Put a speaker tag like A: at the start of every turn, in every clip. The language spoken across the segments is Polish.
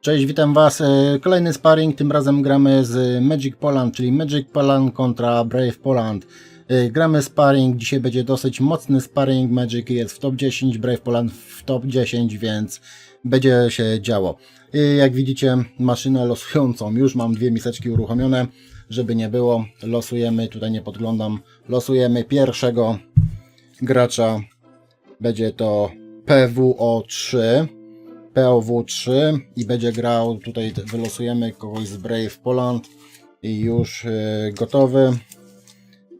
A: Cześć, witam Was. E, Kolejny sparring, tym razem gramy z Magic Poland, czyli Magic Poland kontra Brave Poland. E, Gramy sparring, dzisiaj będzie dosyć mocny sparring, Magic jest w top 10, Brave Poland w top 10, więc będzie się działo. E, Jak widzicie, maszynę losującą, już mam dwie miseczki uruchomione, żeby nie było, losujemy, tutaj nie podglądam, losujemy pierwszego gracza, będzie to PWO3. POW3 i będzie grał, tutaj wylosujemy kogoś z Brave Poland i już y, gotowy.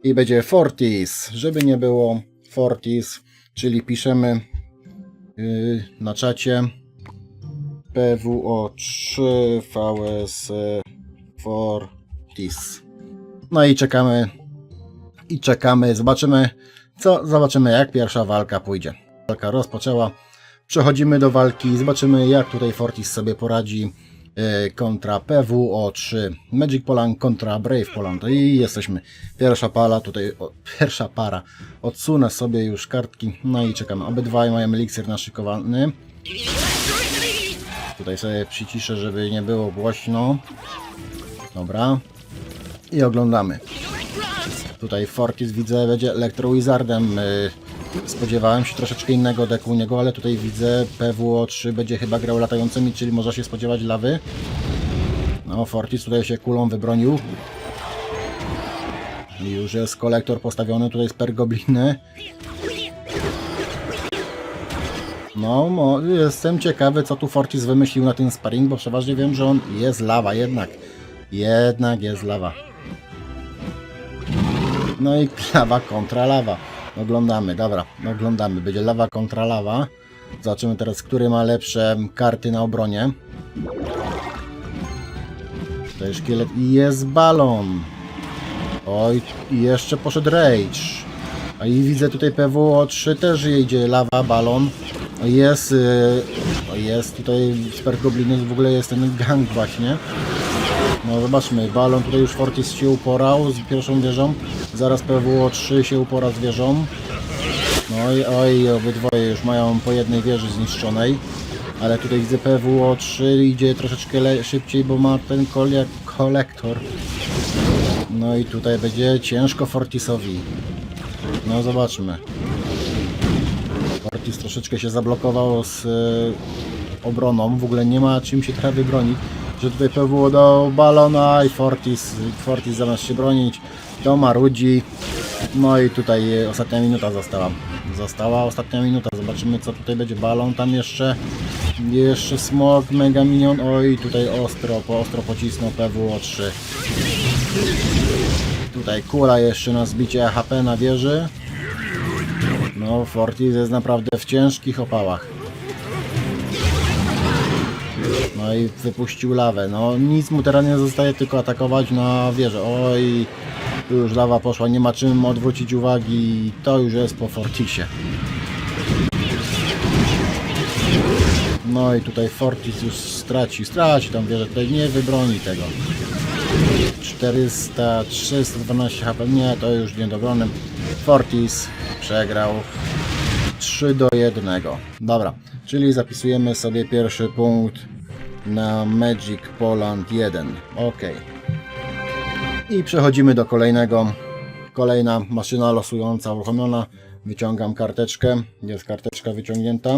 A: I będzie Fortis, żeby nie było Fortis, czyli piszemy y, na czacie PWO3 VS Fortis. No i czekamy i czekamy, zobaczymy co, zobaczymy jak pierwsza walka pójdzie. Walka rozpoczęła. Przechodzimy do walki, zobaczymy jak tutaj Fortis sobie poradzi e, kontra PWO3 Magic Poland kontra Brave Poland. I jesteśmy. Pierwsza para tutaj, o, pierwsza para. Odsunę sobie już kartki. No i czekamy, obydwaj mają eliksir naszykowany tutaj sobie przyciszę, żeby nie było głośno. Dobra. I oglądamy. Tutaj Fortis widzę będzie Electro Wizardem y, Spodziewałem się troszeczkę innego deku u niego, ale tutaj widzę PWO3 będzie chyba grał latającymi, czyli można się spodziewać lawy. No, Fortis tutaj się kulą wybronił. Już jest kolektor postawiony, tutaj jest pergobliny. No, mo, jestem ciekawy, co tu Fortis wymyślił na tym sparring, bo przeważnie wiem, że on jest lawa, jednak. Jednak jest lawa. No i lawa kontra lawa. Oglądamy, dobra, oglądamy. Będzie lawa kontra lawa. Zobaczymy teraz, który ma lepsze karty na obronie. Jest szkielet i jest balon. Oj, i jeszcze poszedł rage. A i widzę tutaj PWO3 też jedzie lawa, balon. Jest, o, jest tutaj Super Goblinów, w ogóle jest ten gang właśnie. No zobaczmy, balon tutaj już Fortis się uporał z pierwszą wieżą. Zaraz PWO3 się upora z wieżą. No i oj, obydwoje już mają po jednej wieży zniszczonej. Ale tutaj widzę PWO3 idzie troszeczkę szybciej, bo ma ten kole- kolektor. No i tutaj będzie ciężko Fortisowi. No zobaczmy. Fortis troszeczkę się zablokował z e, obroną. W ogóle nie ma czym się teraz wybronić. Że tutaj PWO do balona i Fortis, Fortis zamiast się bronić, to marudzi. No i tutaj ostatnia minuta została. Została ostatnia minuta. Zobaczymy co tutaj będzie. Balon tam jeszcze. Jeszcze smog, mega minion. Oj, tutaj ostro, po ostro pocisnął PWO3. Tutaj kula jeszcze na zbicie HP na wieży. No, Fortis jest naprawdę w ciężkich opałach. I wypuścił lawę. No nic mu teraz nie zostaje, tylko atakować na wieżę. Oj, tu już lawa poszła, nie ma czym odwrócić uwagi. To już jest po Fortisie. No i tutaj Fortis już straci, straci tą wieżę, tutaj nie wybroni tego. 400, 312 HP, nie, to już nie dobronem. Fortis przegrał 3 do 1. Dobra, czyli zapisujemy sobie pierwszy punkt na Magic Poland 1. Ok. I przechodzimy do kolejnego. Kolejna maszyna losująca uruchomiona. Wyciągam karteczkę. Jest karteczka wyciągnięta.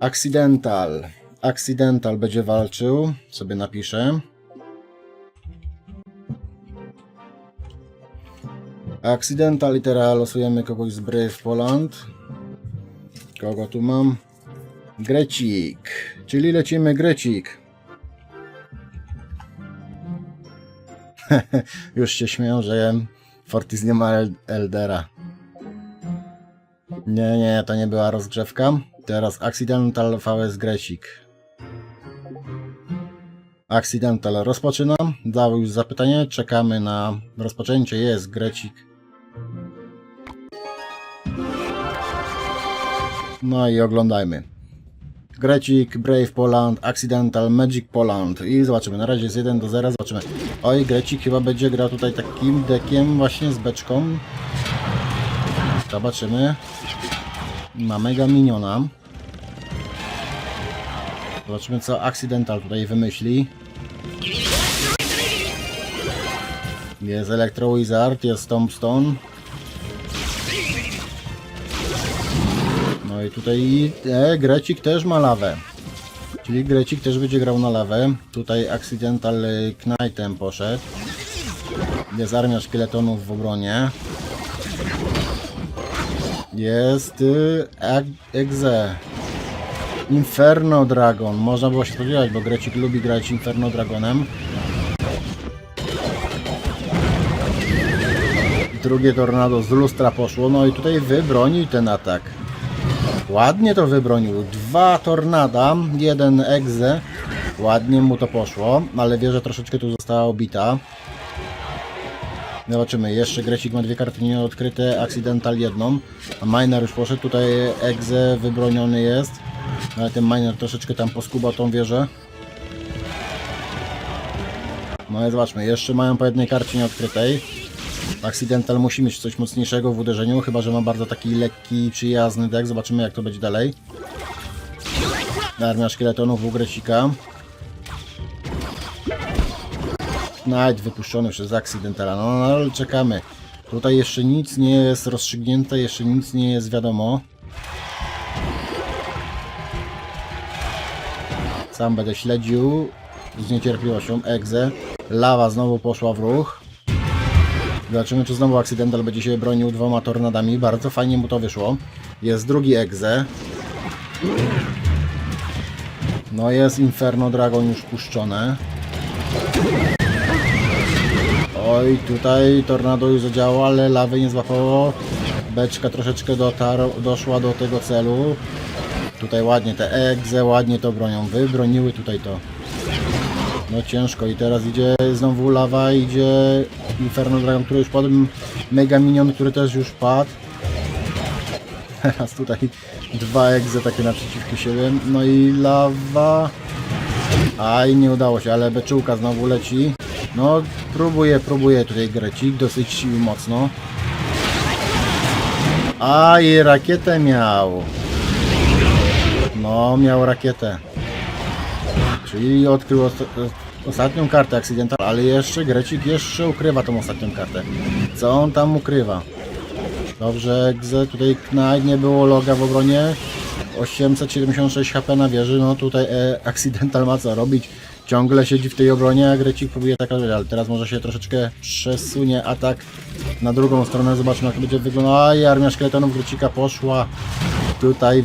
A: Accidental. Accidental będzie walczył. Sobie napiszę. Accidental i teraz losujemy kogoś z Brave Poland. Kogo tu mam? Grecik. Czyli lecimy Grecik. Już się śmieją, że Fortis nie ma El- Eldera. Nie, nie, to nie była rozgrzewka. Teraz Accidental VS Grecik. Accidental rozpoczynam. Dał już zapytanie. Czekamy na rozpoczęcie. Jest Grecik. No i oglądajmy. Grecik, Brave Poland, Accidental, Magic Poland i zobaczymy, na razie jest 1 do 0, zobaczymy. Oj, Grecik chyba będzie grał tutaj takim dekiem właśnie z beczką. Zobaczymy. Ma mega miniona. Zobaczymy co Accidental tutaj wymyśli. Jest Electro Wizard, jest Tombstone. Tutaj e, Grecik też ma lawę. Czyli Grecik też będzie grał na lawę. Tutaj Accidental Knightem poszedł. Jest armia szkieletonów w obronie. Jest y, Exe. Inferno Dragon. Można było się spodziewać, bo Grecik lubi grać Inferno Dragonem. Drugie tornado z lustra poszło. No i tutaj wybronił ten atak. Ładnie to wybronił. Dwa tornada, jeden egze. Ładnie mu to poszło, ale wie, że troszeczkę tu została obita. Zobaczymy, jeszcze Grecik ma dwie karty nieodkryte, Accidental jedną, a Miner już poszedł, tutaj Egze wybroniony jest, ale ten Miner troszeczkę tam poskubał tą wieżę. No i zobaczmy, jeszcze mają po jednej karcie nieodkrytej. Accidental musi mieć coś mocniejszego w uderzeniu, chyba że ma bardzo taki lekki, przyjazny deck, zobaczymy jak to będzie dalej. Armia szkieletonów u Grecika. Knight wypuszczony przez Accidentala. No, no ale czekamy. Tutaj jeszcze nic nie jest rozstrzygnięte, jeszcze nic nie jest wiadomo. Sam będę śledził z niecierpliwością Egze. Lawa znowu poszła w ruch. Zobaczymy, czy znowu Accidental będzie się bronił dwoma tornadami. Bardzo fajnie mu to wyszło. Jest drugi Egze. No jest Inferno Dragon już puszczone. Oj, tutaj tornado już zadziałało, ale lawy nie złapało. Beczka troszeczkę dotarł, doszła do tego celu. Tutaj ładnie te egze, ładnie to bronią. Wybroniły tutaj to. No ciężko i teraz idzie znowu lawa, idzie Inferno Dragon, który już padł. Mega Minion, który też już padł. Teraz tutaj dwa egze takie naprzeciwko siebie. No i lawa. Aj, nie udało się, ale beczułka znowu leci. No, próbuje, próbuje tutaj Grecik dosyć mocno. A i rakietę miał. No, miał rakietę. Czyli odkrył ostatnią kartę Accidental, ale jeszcze Grecik jeszcze ukrywa tą ostatnią kartę. Co on tam ukrywa? Dobrze, Egze, tutaj Knight, nie było loga w obronie. 876 HP na wieży, no tutaj e, ma co robić. Ciągle siedzi w tej obronie, a Grecik próbuje tak ale teraz może się troszeczkę przesunie atak na drugą stronę. Zobaczmy jak to będzie wyglądało. Aj, armia szkieletonów Grecika poszła. Tutaj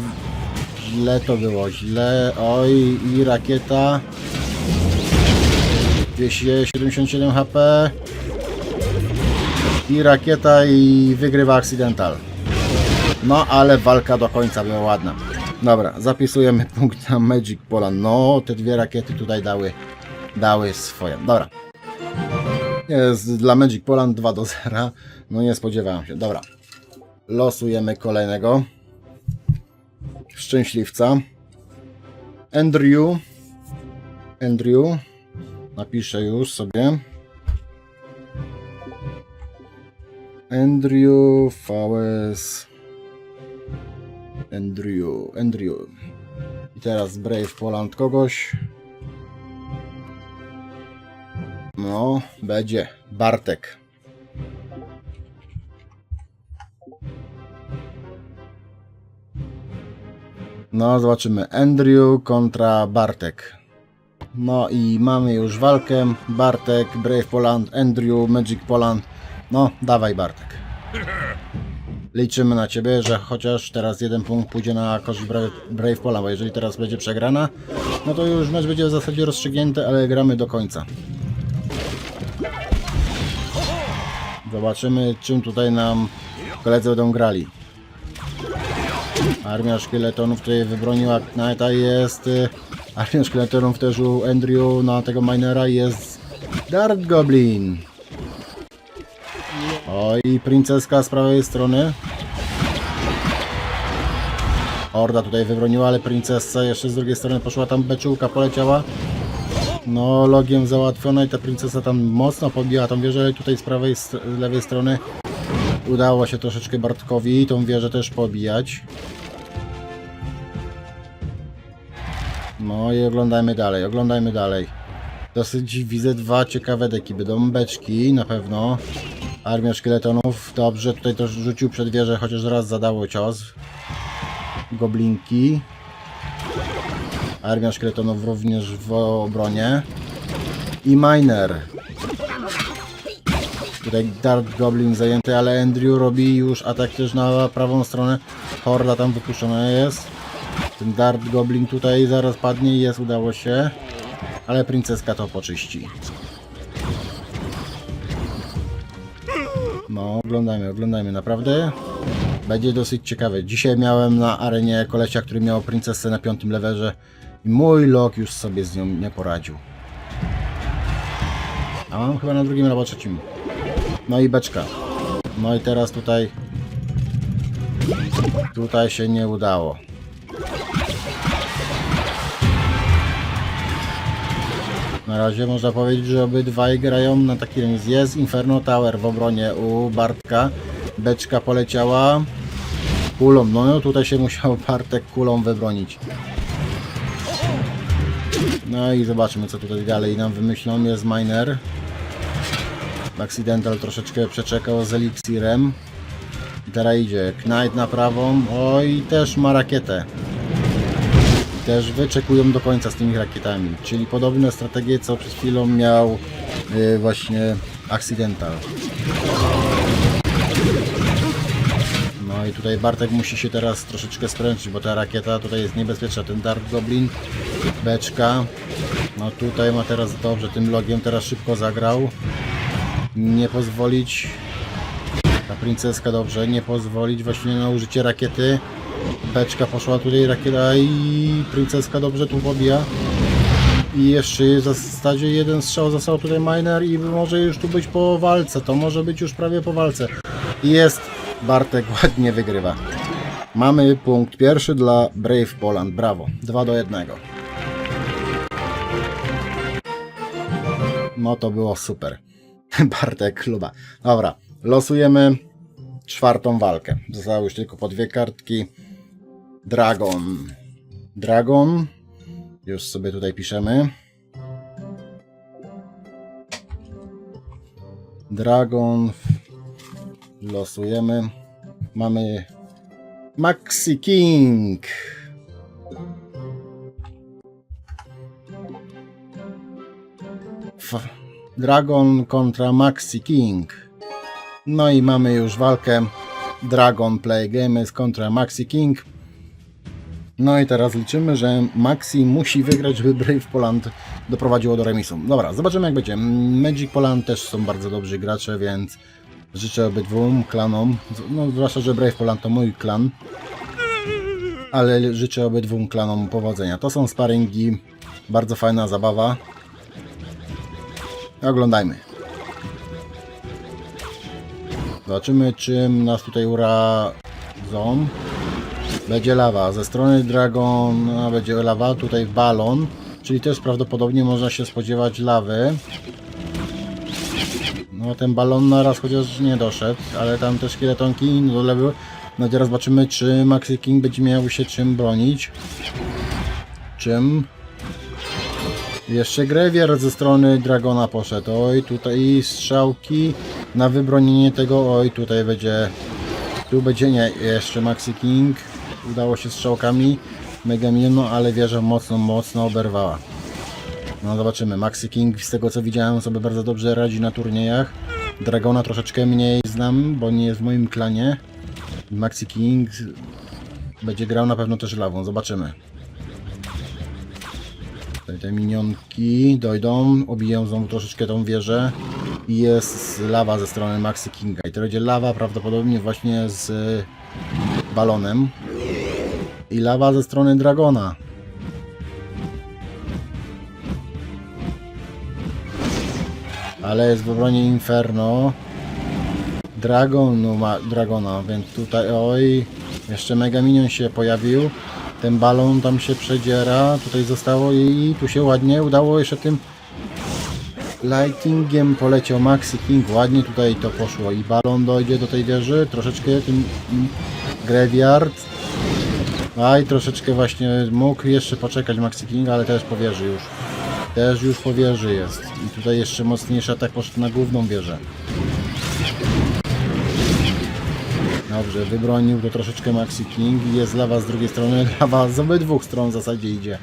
A: źle to było, źle. Oj, i rakieta. 277 HP. I rakieta i wygrywa Accidental. No, ale walka do końca była ładna. Dobra, zapisujemy punkt na Magic Pola. No, te dwie rakiety tutaj dały, dały swoje. Dobra. Jest dla Magic Poland 2 do 0. No nie spodziewałem się. Dobra. Losujemy kolejnego. Szczęśliwca. Andrew. Andrew. Napiszę już sobie. Andrew VS. Andrew, Andrew. I teraz Brave Poland kogoś. No, będzie. Bartek. No, zobaczymy. Andrew kontra Bartek. No i mamy już walkę. Bartek, Brave Poland, Andrew, Magic Poland. No, dawaj Bartek. Liczymy na Ciebie, że chociaż teraz jeden punkt pójdzie na korzyść Brave, Brave Pola, bo jeżeli teraz będzie przegrana, no to już mecz będzie w zasadzie rozstrzygnięty, ale gramy do końca. Zobaczymy, czym tutaj nam koledzy będą grali. Armia szkieletonów tutaj wybroniła Knighta jest... y, Armia szkieletonów też u Andrew na tego minera jest Dart Goblin. Oj, princeska z prawej strony. Orda tutaj wybroniła, ale princesca jeszcze z drugiej strony poszła tam beczułka, poleciała. No, logiem załatwiona i ta princesa tam mocno pobiła tą wieżę, tutaj z prawej, z lewej strony udało się troszeczkę Bartkowi tą wieżę też pobijać. No i oglądajmy dalej, oglądajmy dalej. Dosyć widzę dwa ciekawe deki. Będą beczki na pewno. Armia szkieletonów. Dobrze, tutaj też rzucił przed wieżę, chociaż raz zadało cios. Goblinki. Armia szkieletonów również w obronie. I miner. Tutaj Dart Goblin zajęty, ale Andrew robi już atak też na prawą stronę. Horda tam wypuszczona jest. Ten Dart Goblin tutaj zaraz padnie i jest, udało się. Ale princeska to poczyści. No, oglądajmy, oglądajmy, naprawdę. Będzie dosyć ciekawe. Dzisiaj miałem na arenie kolesia, który miał princesę na piątym lewerze i mój lok już sobie z nią nie poradził. A mam chyba na drugim albo trzecim. No i beczka. No i teraz tutaj... Tutaj się nie udało. Na razie można powiedzieć, że obydwaj grają na taki remis. Jest Inferno Tower w obronie u Bartka. Beczka poleciała. Kulą. No, no tutaj się musiał Bartek kulą wybronić. No i zobaczmy co tutaj dalej nam wymyślą. Jest Miner. Accidental troszeczkę przeczekał z Elixirem. I teraz idzie Knight na prawą. Oj, też ma rakietę. Też wyczekują do końca z tymi rakietami. Czyli podobne strategie co przed chwilą miał yy, właśnie Accidental. No i tutaj Bartek musi się teraz troszeczkę spręczyć, bo ta rakieta tutaj jest niebezpieczna. Ten Dark Goblin, beczka. No tutaj ma teraz dobrze, tym logiem teraz szybko zagrał. Nie pozwolić. Ta princeska dobrze, nie pozwolić właśnie na użycie rakiety. Beczka poszła tutaj, rakieta i princeska dobrze tu pobija. I jeszcze w zasadzie jeden strzał został tutaj miner i może już tu być po walce. To może być już prawie po walce. Jest. Bartek ładnie wygrywa. Mamy punkt pierwszy dla Brave Poland. Brawo. 2 do 1. No to było super. Bartek kluba. Dobra, losujemy czwartą walkę. Zostały już tylko po dwie kartki. Dragon. Dragon. Już sobie tutaj piszemy. Dragon. Losujemy. Mamy Maxi King. F Dragon kontra Maxi King. No i mamy już walkę Dragon Play Games kontra Maxi King. No i teraz liczymy, że Maxi musi wygrać, żeby Brave Poland doprowadziło do remisu. Dobra, zobaczymy jak będzie. Magic Poland też są bardzo dobrzy gracze, więc życzę obydwu klanom, no zwłaszcza, że Brave Poland to mój klan, ale życzę obydwu klanom powodzenia. To są sparingi, bardzo fajna zabawa. Oglądajmy. Zobaczymy, czym nas tutaj uradzą. Będzie lawa. Ze strony Dragona będzie lawa, tutaj balon, czyli też prawdopodobnie można się spodziewać lawy. No ten balon na raz chociaż nie doszedł, ale tam te szkieletonki no, do lewy. No teraz zobaczymy, czy Maxi King będzie miał się czym bronić. Czym? Jeszcze Grewier ze strony Dragona poszedł. Oj, tutaj strzałki na wybronienie tego. Oj, tutaj będzie. Tu będzie nie. Jeszcze Maxi King. Udało się strzałkami. Mega Minion, no ale wieża mocno, mocno oberwała. No zobaczymy. Maxi King z tego co widziałem sobie bardzo dobrze radzi na turniejach. Dragona troszeczkę mniej znam, bo nie jest w moim klanie. Maxi King będzie grał na pewno też lawą. Zobaczymy. Tutaj te minionki dojdą, obiją znowu troszeczkę tą wieżę i jest lawa ze strony Maxi Kinga. I to będzie lawa prawdopodobnie właśnie z balonem. I lawa ze strony Dragona. Ale jest w obronie Inferno. Dragon ma Dragona, więc tutaj oj, jeszcze Mega Minion się pojawił. Ten balon tam się przedziera, tutaj zostało i tu się ładnie udało jeszcze tym lightingiem poleciał Maxi King, ładnie tutaj to poszło i balon dojdzie do tej wieży, troszeczkę tym mm, graveyard Aj, troszeczkę właśnie mógł jeszcze poczekać Maxi King, ale też powierzy już. Też już powierzy jest. I tutaj jeszcze mocniejszy atak poszedł na główną wieżę. Dobrze, wybronił to troszeczkę Maxi King i jest lawa z drugiej strony. Lawa z obydwu stron w zasadzie idzie.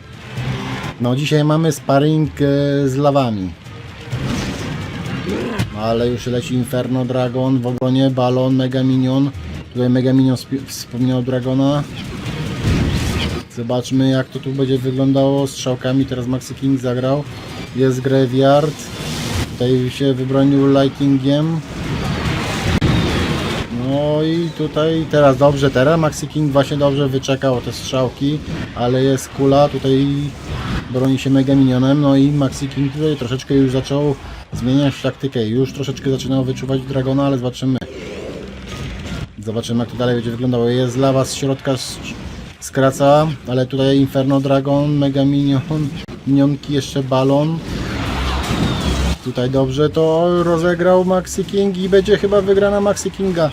A: No dzisiaj mamy sparring e, z lawami. No, ale już leci Inferno Dragon w obronie, Balon, Mega Minion. Tutaj Mega Minion wspomniał Dragona. Zobaczmy jak to tu będzie wyglądało z strzałkami. Teraz Maxi King zagrał. Jest Graveyard. Tutaj się wybronił Lightningiem. No i tutaj teraz dobrze, teraz Maxi King właśnie dobrze wyczekał te strzałki, ale jest kula, tutaj broni się Mega Minionem, no i Maxi King tutaj troszeczkę już zaczął zmieniać taktykę, już troszeczkę zaczynał wyczuwać Dragona, ale zobaczymy. Zobaczymy jak to dalej będzie wyglądało. Jest lawa z środka skraca, ale tutaj Inferno Dragon, Mega Minion, minionki, jeszcze balon. Tutaj dobrze to rozegrał Maxi King i będzie chyba wygrana Maxi Kinga.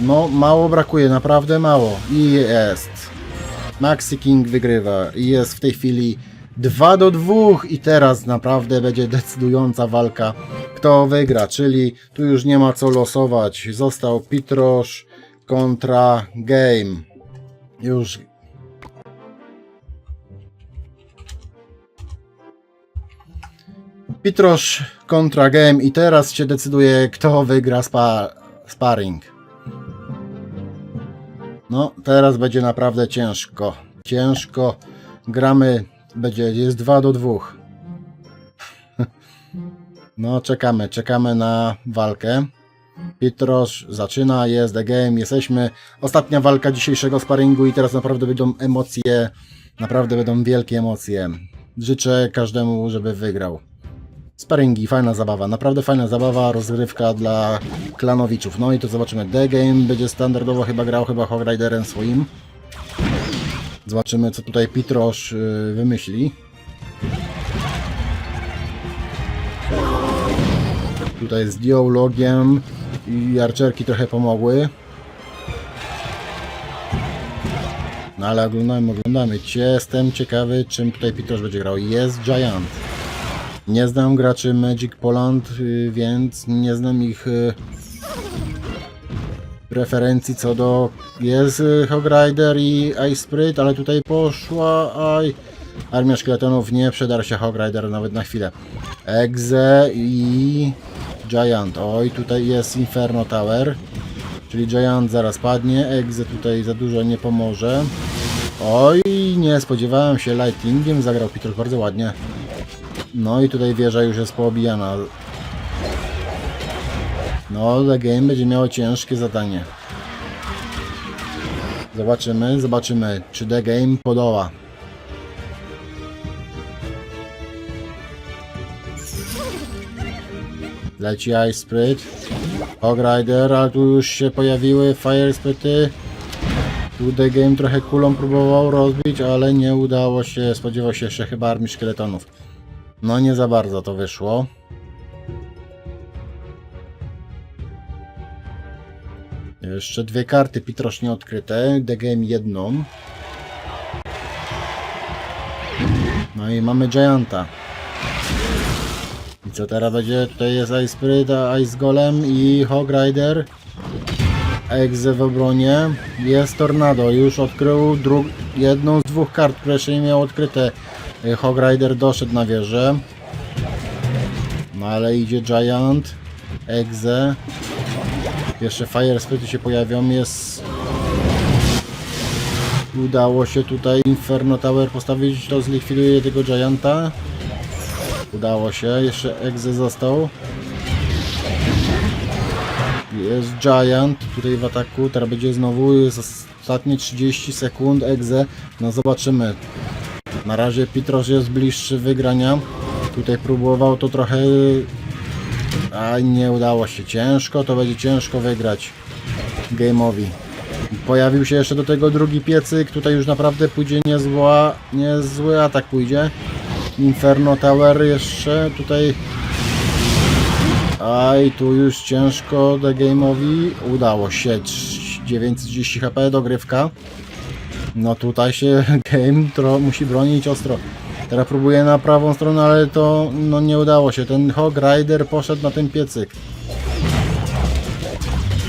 A: No, mało brakuje, naprawdę mało. I jest. Maxi King wygrywa. I jest w tej chwili 2 do 2 i teraz naprawdę będzie decydująca walka, kto wygra, czyli tu już nie ma co losować. Został Pitrosz kontra Game. Już Pitrosz kontra Game i teraz się decyduje, kto wygra spa sparring. No, teraz będzie naprawdę ciężko. Ciężko. Gramy, będzie, jest 2 do 2. No, czekamy, czekamy na walkę. Pitrosz zaczyna, jest the game, jesteśmy. Ostatnia walka dzisiejszego sparingu i teraz naprawdę będą emocje, naprawdę będą wielkie emocje. Życzę każdemu, żeby wygrał. Sparingi, fajna zabawa, naprawdę fajna zabawa, rozgrywka dla klanowiczów. No i to zobaczymy. The Game będzie standardowo chyba grał chyba Hog Riderem swoim. Zobaczymy co tutaj Pitrosz yy, wymyśli. Tutaj z dialogiem i archerki trochę pomogły. No ale oglądamy, oglądamy. Jestem ciekawy czym tutaj Pitrosz będzie grał. Jest Giant. Nie znam graczy Magic Poland, y, więc nie znam ich y, preferencji co do... Jest y, Hog Rider i Ice Spirit, ale tutaj poszła... Aj, Armia Szkieletonów nie przedarł się Hog Rider nawet na chwilę. Exe i Giant. Oj, tutaj jest Inferno Tower. Czyli Giant zaraz padnie. Exe tutaj za dużo nie pomoże. Oj, nie spodziewałem się Lightningiem. Zagrał Peter bardzo ładnie. No i tutaj wieża już jest poobijana. No, The Game będzie miało ciężkie zadanie. Zobaczymy, zobaczymy, czy The Game podoła. Leci Ice Spirit. Hog Rider, a tu już się pojawiły Fire Spirity. Tu The Game trochę kulą próbował rozbić, ale nie udało się. Spodziewał się jeszcze chyba armii szkieletonów. No nie za bardzo to wyszło. Jeszcze dwie karty Pitrosz nieodkryte, The Game jedną. No i mamy Gianta. I co teraz będzie? Tutaj jest Ice Spirit, a Ice Golem i Hog Rider. Exe w obronie. Jest Tornado. Już odkrył jedną z dwóch kart, które jeszcze nie miał odkryte. Y, Hog Rider doszedł na wieżę. No ale idzie Giant. Exe. Jeszcze Fire Spirity się pojawią. Jest... Udało się tutaj Inferno Tower postawić. To zlikwiduje tego Gianta. Udało się. Jeszcze Exe został. Jest Giant tutaj w ataku. Teraz będzie znowu. Jest ostatnie 30 sekund. Exe. No zobaczymy. Na razie Pitrosz jest bliższy wygrania. Tutaj próbował to trochę... A nie udało się. Ciężko, to będzie ciężko wygrać game'owi. Pojawił się jeszcze do tego drugi piecyk. Tutaj już naprawdę pójdzie niezła, niezły atak pójdzie. Inferno Tower jeszcze tutaj... Aj, tu już ciężko The Game'owi. Udało się. Trz- 930 HP dogrywka. No tutaj się game tro, musi bronić ostro. Teraz próbuję na prawą stronę, ale to no nie udało się. Ten Hog Rider poszedł na ten piecyk.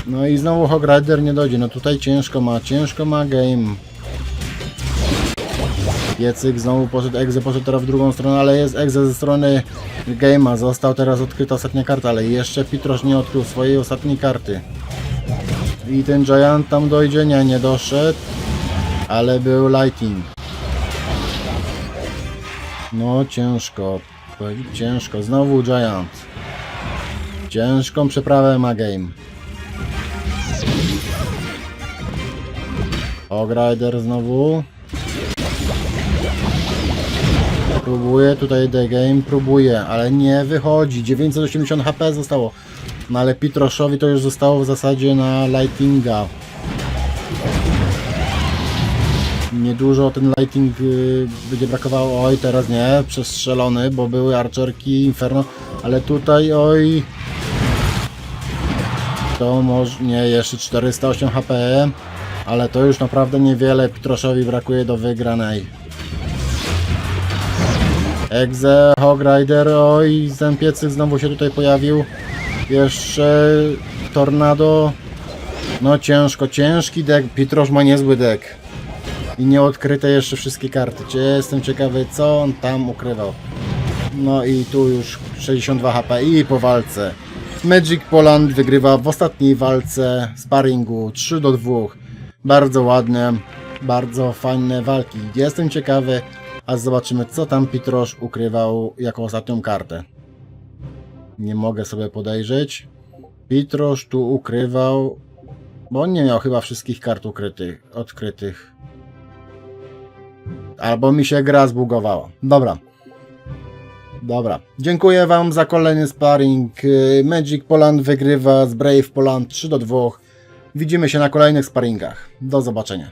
A: No i znowu Hog Rider nie dojdzie. No tutaj ciężko ma, ciężko ma game. Piecyk znowu poszedł, Exe poszedł teraz w drugą stronę, ale jest Exe ze strony Game'a. Został teraz odkryta ostatnia karta, ale jeszcze Pitrosz nie odkrył swojej ostatniej karty. I ten Giant tam dojdzie? Nie, nie doszedł. Ale był Lighting. No ciężko. Ciężko. Znowu Giant. Ciężką przeprawę ma Game. Ogrider znowu. Próbuje tutaj The Game, próbuje, ale nie wychodzi. 980 HP zostało. No ale Pitroszowi to już zostało w zasadzie na Lightinga. Niedużo ten Lighting y, będzie brakowało. Oj, teraz nie, przestrzelony, bo były Archerki, Inferno, ale tutaj oj. To może nie, jeszcze 408 HP, ale to już naprawdę niewiele Pitroszowi brakuje do wygranej. Exe, Hog Rider, oj, ten piecyk znowu się tutaj pojawił. Jeszcze Tornado. No ciężko, ciężki deck. Pitrosz ma niezły deck. I nie odkryte jeszcze wszystkie karty. Czy jestem ciekawy, co on tam ukrywał. No i tu już 62 HP i po walce. Magic Poland wygrywa w ostatniej walce sparingu 3 do 2. Bardzo ładne, bardzo fajne walki. Jestem ciekawy, a zobaczymy co tam Pitrosz ukrywał jako ostatnią kartę. Nie mogę sobie podejrzeć. Pitrosz tu ukrywał, bo on nie miał chyba wszystkich kart ukrytych, odkrytych. Albo mi się gra zbugowała. Dobra. Dobra. Dziękuję Wam za kolejny sparring. Magic Poland wygrywa z Brave Poland 3 do 2. Widzimy się na kolejnych sparingach. Do zobaczenia.